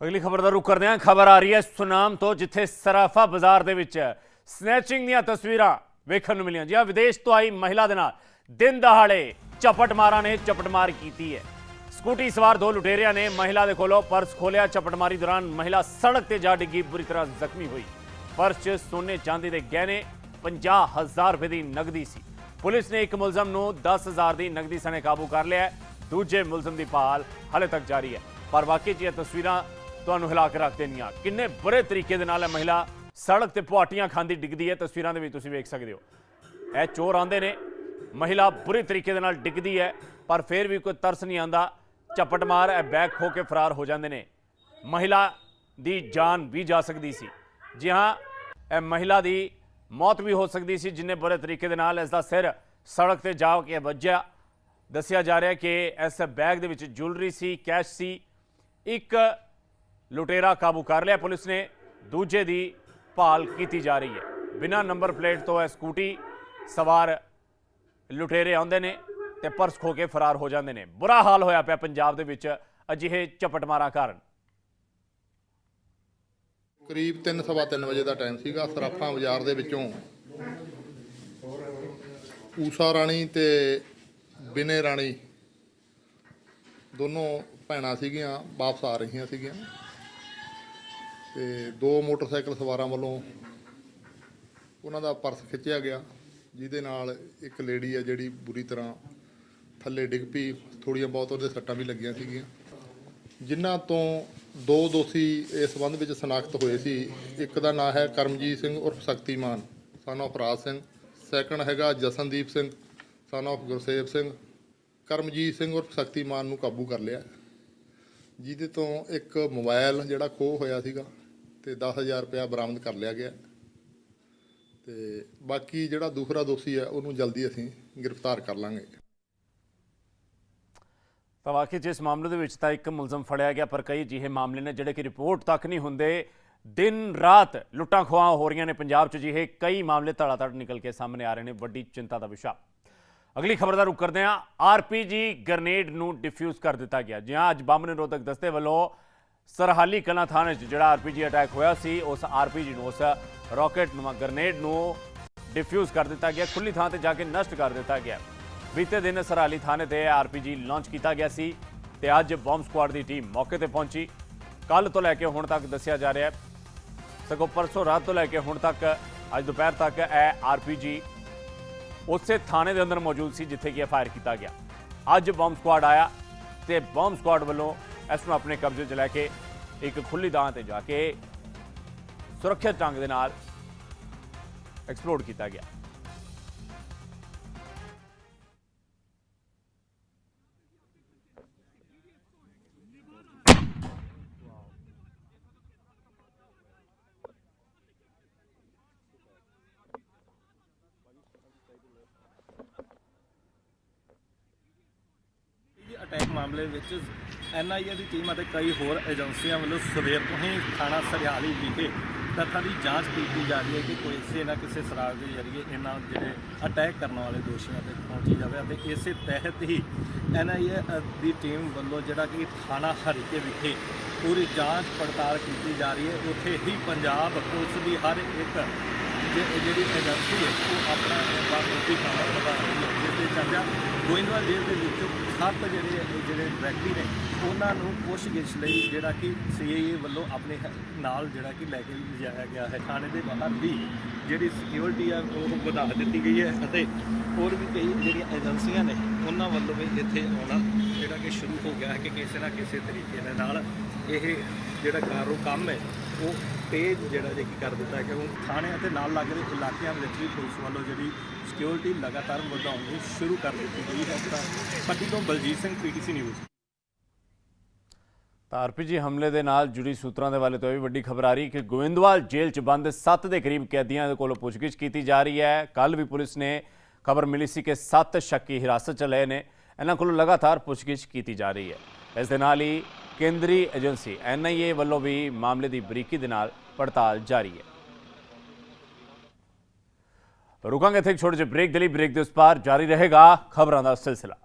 ਅਗਲੀ ਖਬਰ ਦਾ ਰੁਖ ਕਰਦੇ ਹਾਂ ਖਬਰ ਆ ਰਹੀ ਹੈ ਸੁਨਾਮ ਤੋਂ, ਜਿੱਥੇ ਸਰਾਫਾ ਬਾਜ਼ਾਰ ਦੇ ਵਿੱਚ ਸਨੈਚਿੰਗ ਦੀਆਂ ਤਸਵੀਰਾਂ ਵੇਖਣ ਨੂੰ ਮਿਲੀਆਂ ਜਿਹਾ ਵਿਦੇਸ਼ ਤੋਂ ਆਈ ਮਹਿਲਾ ਦੇ ਨਾਲ ਦਿਨ ਦਹਾੜੇ ਚਪਟਮਾਰਾਂ ਨੇ ਚਪਟਮਾਰ ਕੀਤੀ ਹੈ। ਸਕੂਟੀ ਸਵਾਰ ਦੋ ਲੁਟੇਰਿਆਂ ਨੇ ਮਹਿਲਾ ਦੇ ਕੋਲੋਂ ਪਰਸ ਖੋਲਿਆ ਚਪਟਮਾਰੀ ਦੌਰਾਨ ਮਹਿਲਾ ਸੜਕ ਤੇ ਜਾ ਡਿੱਗੀ, ਬੁਰੀ ਤਰ੍ਹਾਂ ਜ਼ਖਮੀ ਹੋਈ। ਪਰਸ 'ਚ ਸੋਨੇ ਚਾਂਦੀ ਦੇ ਗਹਿਣੇ 50000 ਰੁਪਏ ਦੀ ਨਗਦੀ ਸੀ। ਪੁਲਿਸ ਨੇ ਇੱਕ ਮੁਲਜ਼ਮ ਨੂੰ 10000 ਦੀ ਨਗਦੀ ਸਣੇ ਕਾਬੂ ਕਰ ਲਿਆ ਦੂਜੇ ਮੁਲਜ਼ਮ ਦੀ ਭਾਲ ਹਾਲੇ ਤੱਕ ਜਾਰੀ ਹੈ। ਪਰ ਵਾਕਈ 'ਚ ਇਹ ਤਸਵੀਰਾਂ ਤੁਹਾਨੂੰ ਹਿਲਾ ਕੇ ਰੱਖ ਦੇਣੀਆਂ। ਕਿੰਨੇ ਬੁਰੇ ਤਰੀਕੇ ਦੇ ਨਾਲ ਇਹ ਮਹਿਲਾ ਸੜਕ ਤੇ ਪੁਆਟੀਆਂ ਖਾਂਦੀ ਡਿੱਗਦੀ ਹੈ, ਤਸਵੀਰਾਂ ਦੇ ਵਿੱਚ ਤੁਸੀਂ ਵੇਖ ਸਕਦੇ ਹੋ। ਇਹ ਚੋਰ ਆਂਦੇ ਨੇ। ਮਹਿਲਾ ਬੁਰੇ ਤਰੀਕੇ ਦੇ ਨਾਲ ਡਿੱਗਦੀ ਹੈ, ਪਰ ਫਿਰ ਵੀ ਕੋਈ ਤਰਸ ਨਹੀਂ ਆਂਦਾ ਝਪਟ ਮਾਰ, ਇਹ ਬੈਗ ਖੋ ਕੇ ਫਰਾਰ ਹੋ ਜਾਂਦੇ ਨੇ। ਮਹਿਲਾ ਦੀ ਜਾਨ ਵੀ ਜਾ ਸਕਦੀ ਸੀ। ਜੀ ਹਾਂ, ਇਹ ਮਹਿਲਾ ਦੀ ਮੌਤ ਵੀ ਹੋ ਸਕਦੀ ਸੀ, ਜਿੰਨੇ ਬੁਰੇ ਤਰੀਕੇ ਦੇ ਨਾਲ ਇਸ ਦਾ ਸਿਰ ਸੜਕ ਤੇ ਜਾ ਕੇ ਵੱਜਿਆ। ਦੱਸਿਆ ਜਾ ਰਿਹਾ ਕਿ ਇਸ ਬੈਗ ਦੇ ਵਿੱਚ ਜੁਐਲਰੀ ਸੀ, ਕੈਸ਼ ਸੀ। ਇੱਕ ਲੁਟੇਰਾ ਕਾਬੂ ਕਰ ਲਿਆ ਪੁਲਿਸ ਨੇ। ਦੂਜੇ ਦੀ ਭਾਲ ਕੀਤੀ ਜਾ ਰਹੀ ਹੈ। ਬਿਨਾਂ ਨੰਬਰ ਪਲੇਟ ਤੋਂ ਇਹ ਸਕੂਟੀ ਸਵਾਰ ਲੁਟੇਰੇ ਆਉਂਦੇ ਨੇ ਤੇ ਪਰਸ ਖੋ ਕੇ ਫਰਾਰ ਹੋ ਜਾਂਦੇ ਨੇ। ਬੁਰਾ ਹਾਲ ਹੋਇਆ ਪਿਆ ਪੰਜਾਬ ਦੇ ਵਿੱਚ ਅਜਿਹੇ ਝਪਟਮਾਰਾਂ ਕਾਰਨ। ਕਰੀਬ 3:30 ਵਜੇ ਦਾ ਟਾਈਮ ਸੀਗਾ। ਸਰਾਫਾਂ ਬਾਜ਼ਾਰ ਦੇ ਵਿੱਚੋਂ ਊਸ਼ਾ ਰਾਣੀ ਤੇ ਬਿਨੇ ਰਾਣੀ ਦੋਨੋਂ ਭੈਣਾਂ ਸੀਗੀਆਂ, ਵਾਪਸ ਆ ਰਹੀਆਂ ਸੀਗੀਆਂ। ਤੇ ਦੋ ਮੋਟਰਸਾਈਕਲ ਸਵਾਰਾਂ ਵੱਲੋਂ ਉਹਨਾਂ ਦਾ ਪਰਸ ਖਿੱਚਿਆ ਗਿਆ, ਜਿਹਦੇ ਨਾਲ ਇੱਕ ਲੇਡੀ ਆ ਜਿਹੜੀ ਬੁਰੀ ਤਰ੍ਹਾਂ ਥੱਲੇ ਡਿੱਗ ਪਈ ਥੋੜੀਆਂ ਬਹੁਤ ਉਹਦੇ ਸੱਟਾਂ ਵੀ ਲੱਗੀਆਂ ਸੀਗੀਆਂ। ਜਿਨ੍ਹਾਂ ਤੋਂ ਦੋ ਦੋਸ਼ੀ ਇਸ ਸੰਬੰਧ ਵਿੱਚ ਸਨਾਖਤ ਹੋਏ ਸੀ। ਇੱਕ ਦਾ ਨਾਮ ਹੈ ਕਰਮਜੀਤ ਸਿੰਘ ਉਰਫ Shaktiman, son of Raj Singh. Second ਹੈਗਾ ਜਸਨਦੀਪ ਸਿੰਘ ਸਨ of ਗੁਰਸੇਵ ਸਿੰਘ। ਕਰਮਜੀਤ ਸਿੰਘ ਉਰਫ ਸ਼ਕਤੀਮਾਨ ਨੂੰ ਕਾਬੂ ਕਰ ਲਿਆ। ਜਿਹਦੇ ਤੋਂ ਇੱਕ ਮੋਬਾਈਲ ਜਿਹੜਾ ਖੋਹ ਹੋਇਆ ਸੀਗਾ ਤੇ 10000 ਰੁਪਇਆ ਬਰਾਮਦ ਕਰ ਲਿਆ ਗਿਆ। ਤੇ ਬਾਕੀ ਜਿਹੜਾ ਦੂਸਰਾ ਦੋਸ਼ੀ ਹੈ, ਉਹਨੂੰ ਜਲਦੀ ਅਸੀਂ ਗ੍ਰਿਫਤਾਰ ਕਰ ਲਾਂਗੇ। ਤਾਂ ਵਾਕਈ ਜਿਸ ਮਾਮਲੇ ਦੇ ਵਿੱਚ ਤਾਂ ਇੱਕ ਮੁਲਜ਼ਮ ਫੜਿਆ ਗਿਆ, ਪਰ ਕਈ ਅਜਿਹੇ ਮਾਮਲੇ ਨੇ ਜਿਹੜੇ ਕਿ ਰਿਪੋਰਟ ਤੱਕ ਨਹੀਂ ਹੁੰਦੇ। ਦਿਨ ਰਾਤ ਲੁੱਟਾਂ ਖੋਹਾਂ ਹੋ ਰਹੀਆਂ ਨੇ ਪੰਜਾਬ 'ਚ ਜਿਹੇ ਕਈ ਮਾਮਲੇ ਧੜਾਧੜ ਨਿਕਲ ਕੇ ਸਾਹਮਣੇ ਆ ਰਹੇ ਨੇ। ਵੱਡੀ ਚਿੰਤਾ ਦਾ ਵਿਸ਼ਾ। ਅਗਲੀ ਖਬਰ ਦਾ ਰੁਕ ਕਰਦੇ ਹਾਂ। ਆਰਪੀਜੀ ਗ੍ਰਨੇਡ ਨੂੰ ਡਿਫਿਊਜ਼ ਕਰ ਦਿੱਤਾ ਗਿਆ। ਜਿਹਾਂ ਅੱਜ ਬੰਬ ਨਿਰੋਧਕ ਦਸਤੇ ਵੱਲੋਂ ਸਰਹਾਲੀ ਕਲਾਂ ਥਾਣੇ 'ਚ ਜਿਹੜਾ ਆਰਪੀਜੀ ਅਟੈਕ ਹੋਇਆ ਸੀ, ਉਸ ਆਰਪੀਜੀ ਨੂੰ, ਉਸ ਰਾਕੇਟ ਨੂੰ, ਗ੍ਰਨੇਡ ਨੂੰ ਡਿਫਿਊਜ਼ ਕਰ ਦਿੱਤਾ ਗਿਆ। ਖੁੱਲੀ ਥਾਂ ਤੇ ਜਾ ਕੇ ਨਸ਼ਟ ਕਰ ਦਿੱਤਾ ਗਿਆ। ਬੀਤੇ ਦਿਨ ਸਰਹਾਲੀ ਥਾਣੇ ਤੇ ਆਰਪੀਜੀ ਲਾਂਚ ਕੀਤਾ ਗਿਆ ਸੀ ਤੇ ਅੱਜ ਬੰਬ ਸਕੁਆਡ ਦੀ ਟੀਮ ਮੌਕੇ ਤੇ ਪਹੁੰਚੀ। ਕੱਲ ਤੋਂ ਲੈ ਕੇ ਹੁਣ ਤੱਕ ਦੱਸਿਆ ਜਾ ਰਿਹਾ ਹੈ। ਸਗੋਂ ਪਰਸੋਂ ਰਾਤ ਤੋਂ ਲੈ ਕੇ ਹੁਣ ਤੱਕ, ਅੱਜ ਦੁਪਹਿਰ ਤੱਕ ਇਹ ਆਰਪੀਜੀ ਉਸੇ ਥਾਣੇ ਦੇ ਅੰਦਰ ਮੌਜੂਦ ਸੀ ਜਿੱਥੇ ਕਿ ਇਹ ਫਾਇਰ ਕੀਤਾ ਗਿਆ। ਅੱਜ ਬੰਬ ਸਕੁਆਡ ਆਇਆ ਤੇ ਬੰਬ ਸਕੁਆਡ ਵੱਲੋਂ ਇਸ ਨੂੰ ਆਪਣੇ ਕਬਜ਼ੇ 'ਚ ਲੈ ਕੇ ਇੱਕ ਖੁੱਲੀ ਥਾਂ ਤੇ ਜਾ ਕੇ ਸੁਰੱਖਿਅਤ ਢੰਗ ਦੇ ਨਾਲ ਐਕਸਪਲੋਰ ਕੀਤਾ ਗਿਆ। ਅਟੈਕ ਮਾਮਲੇ ਵਿੱਚ ਐਨਆਈਏ ਦੀ ਟੀਮ ਅਤੇ ਕਈ ਹੋਰ ਏਜੰਸੀਆਂ ਵੱਲੋਂ ਸਵੇਰ ਤੋਂ ਹੀ ਥਾਣਾ ਸਰਿਆਲੀ ਵਿਖੇ ਤੱਥਾਂ ਦੀ ਜਾਂਚ ਕੀਤੀ ਜਾ ਰਹੀ ਹੈ ਕਿ ਕੋਈ ਕਿਸੇ ਨਾ ਕਿਸੇ ਸਰਾਗ ਦੇ ਜ਼ਰੀਏ ਇਹਨਾਂ ਜਿਹੜੇ ਅਟੈਕ ਕਰਨ ਵਾਲੇ ਦੋਸ਼ੀਆਂ ਤੇ ਪਹੁੰਚੀ ਜਾਵੇ ਅਤੇ ਇਸੇ ਤਹਿਤ ਹੀ ਐਨਆਈਏ ਦੀ ਟੀਮ ਵੱਲੋਂ ਜਿਹੜਾ ਕਿ ਥਾਣਾ ਹਰੀਕੇ ਵਿਖੇ ਪੂਰੀ ਜਾਂਚ ਪੜਤਾਲ ਕੀਤੀ ਜਾ ਰਹੀ ਹੈ। ਉੱਥੇ ਹੀ ਪੰਜਾਬ ਪੁਲਿਸ ਦੀ ਹਰ ਇੱਕ ਜਿਹੜੀ ਏਜੰਸੀ ਹੈ, ਉਹ ਆਪਣਾ ਬਾਖੂਬੀ ਕੰਮ ਨਿਭਾ ਰਹੀ ਹੈ। ਜਿਸ ਦੇ ਚੱਲਦਿਆਂ ਗੋਇੰਦਵਾਲ ਜੇਲ੍ਹ ਦੇ ਵਿੱਚ ਸੱਤ ਜਿਹੜੇ ਜਿਹੜੇ ਵਿਅਕਤੀ ਨੇ, ਉਹਨਾਂ ਨੂੰ ਪੁੱਛਗਿੱਛ ਲਈ ਜਿਹੜਾ ਕਿ ਸੀਏਏ ਵੱਲੋਂ ਆਪਣੇ ਨਾਲ ਜਿਹੜਾ ਕਿ ਲੈ ਕੇ ਲਿਜਾਇਆ ਗਿਆ ਹੈ। ਥਾਣੇ ਦੇ ਬਾਹਰ ਵੀ ਜਿਹੜੀ ਸਿਕਿਉਰਿਟੀ ਆ, ਉਹ ਵਧਾ ਦਿੱਤੀ ਗਈ ਹੈ ਅਤੇ ਹੋਰ ਵੀ ਕਈ ਜਿਹੜੀਆਂ ਏਜੰਸੀਆਂ ਨੇ, ਉਹਨਾਂ ਵੱਲੋਂ ਵੀ ਇੱਥੇ ਆਉਣਾ ਜਿਹੜਾ ਕਿ ਸ਼ੁਰੂ ਹੋ ਗਿਆ ਹੈ ਕਿ ਕਿਸੇ ਨਾ ਕਿਸੇ ਤਰੀਕੇ ਦੇ ਨਾਲ ਇਹ ਜਿਹੜਾ ਕਾਰੋ ਕੰਮ ਹੈ ਉਹ ਤੇਜ਼ ਜਿਹੜਾ ਜੇ ਕੀ ਕਰ ਦਿੱਤਾ ਕਿ ਉਹ ਥਾਣੇ ਅਤੇ ਨਾਲ ਲੱਗਦੇ ਇਲਾਕਿਆਂ ਵਿੱਚ ਵੀ ਪੁਲਿਸ ਵੱਲੋਂ ਜਿਹੜੀ ਸਿਕਿਉਰਿਟੀ ਲਗਾਤਾਰ ਵਧਾਉਣੀ ਸ਼ੁਰੂ ਕਰ ਦਿੱਤੀ ਗਈ ਹੈ। ਤਾਂ ਪੱਟੀ ਤੋਂ ਬਲਜੀਤ ਸਿੰਘ, ਪੀਟੀਸੀ ਨਿਊਜ਼। ਤਾਂ ਆਰਪੀਜੀ ਹਮਲੇ ਦੇ ਨਾਲ ਜੁੜੀ ਸੂਤਰਾਂ ਦੇ ਵਾਲੇ ਤੋਂ ਇਹ ਵੀ ਵੱਡੀ ਖਬਰ ਆ ਰਹੀ ਕਿ ਗੋਇੰਦਵਾਲ ਜੇਲ੍ਹ 'ਚ ਬੰਦ 7 ਦੇ ਕਰੀਬ ਕੈਦੀਆਂ ਦੇ ਕੋਲੋਂ ਪੁੱਛਗਿੱਛ ਕੀਤੀ ਜਾ ਰਹੀ ਹੈ। ਕੱਲ ਵੀ ਪੁਲਿਸ ਨੇ ਖਬਰ ਮਿਲੀ ਸੀ ਕਿ 7 ਸ਼ੱਕੀ ਹਿਰਾਸਤ 'ਚ ਲਏ ਨੇ। ਇਹਨਾਂ ਕੋਲੋਂ ਲਗਾਤਾਰ ਪੁੱਛਗਿੱਛ ਕੀਤੀ ਜਾ ਰਹੀ ਹੈ। ਇਸ ਦੇ ਨਾਲ ਹੀ ਕੇਂਦਰੀ ਏਜੰਸੀ ਐਨਆਈਏ ਵੱਲੋਂ ਵੀ ਮਾਮਲੇ ਦੀ ਬਰੀਕੀ ਦੇ ਨਾਲ ਪੜਤਾਲ ਜਾਰੀ ਹੈ। ਰੁਕਾਂਗੇ ਇੱਥੇ ਇੱਕ ਛੋਟੇ ਜਿਹੇ ਬ੍ਰੇਕ ਦੇ ਲਈ ਬ੍ਰੇਕ ਦੇ ਉਸ ਪਾਰ ਜਾਰੀ ਰਹੇਗਾ ਖਬਰਾਂ ਦਾ ਸਿਲਸਿਲਾ।